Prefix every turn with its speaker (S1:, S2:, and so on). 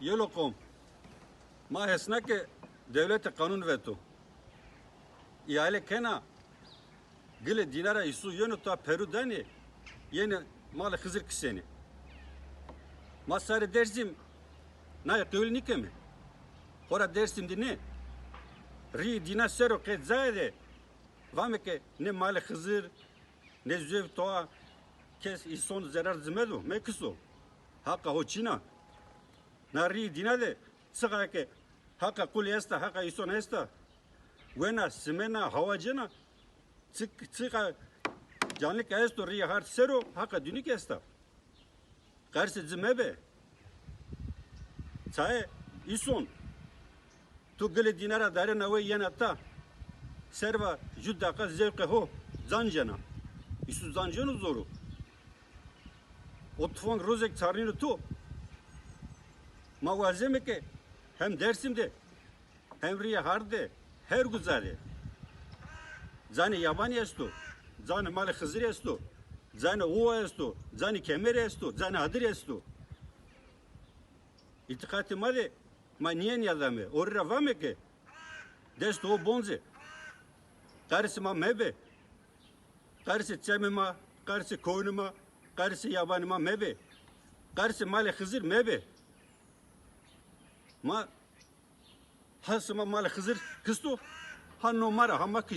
S1: Yelokom. Ma hesnake devlete kanun veto. İhale kena. Gile dinara isu yönü ta Peru dani. Yeni malı Hızır kiseni. Masarı dersim. Na köyül nike mi? Hora dersim di ne? Ri dina sero ke zayde. Vame ke ne malı Hızır ne zöv toa kes ison zarar zmedu me kıso. Haka ho Çina. Nari dinade sıga ke haka kul esta haka ison esta. Wena simena havacına çık çıka canlı esto ri har sero haka dünik esta. Karşı zmebe. Çay ison. Tu gele dinara dare na ve yenata. Serva judaka zevke ho zancana. İsu zancana zoru. Otfon rozek çarını tu. Mavazeme ke hem Dersim'de hem Riye Har'de her güzeli. Zani yabani estu, zani mali Hızır estu, zani Uva estu, zani Kemer estu, zani Hadir estu. İtikati mali ma niyen yadame, orra vame ke destu o bonze. Karısı ma mebe, karısı çemima, karısı koynuma, karısı yabanıma mebe, karısı mali Hızır mebe. Ma hasıma mal Hızır kısto. Ha numara ha ma kış